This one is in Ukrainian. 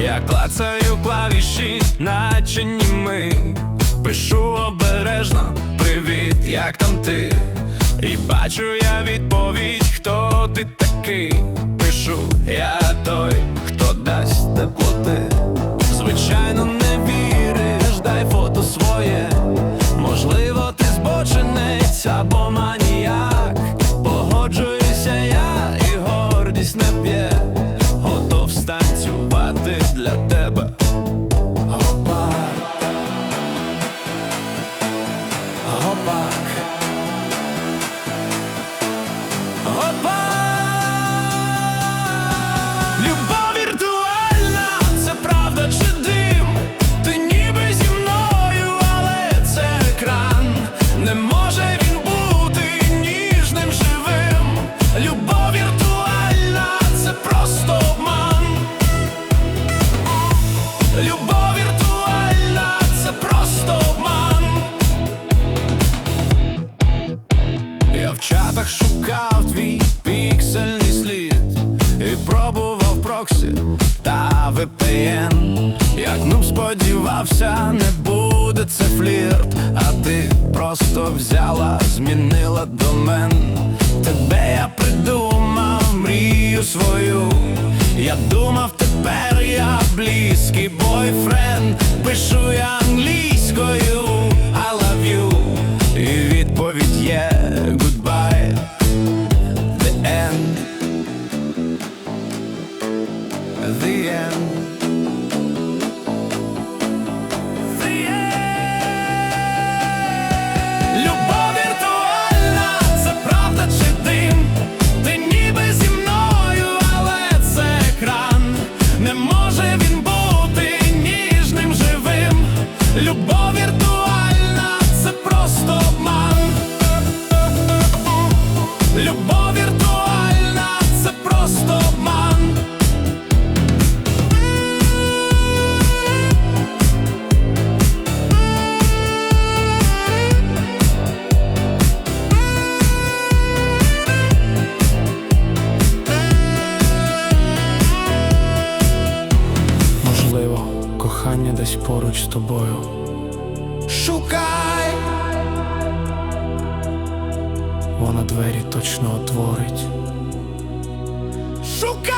Я клацаю клавіші, наче німий Пишу обережно, привіт, як там ти? І бачу я відповідь, хто ти такий. Сподівався, не буде це флірт, а ти просто взяла, змінила домен. Тебе я придумав мрію свою. Я думав, тепер я близький бойфренд. Пишу я англійською I love you І відповідь є goodbye The end The end Любов віртуальна, це просто обман. Любов віртуальна, кохання десь поруч з тобою. Шукай, Вона двері точно отворить. шукай.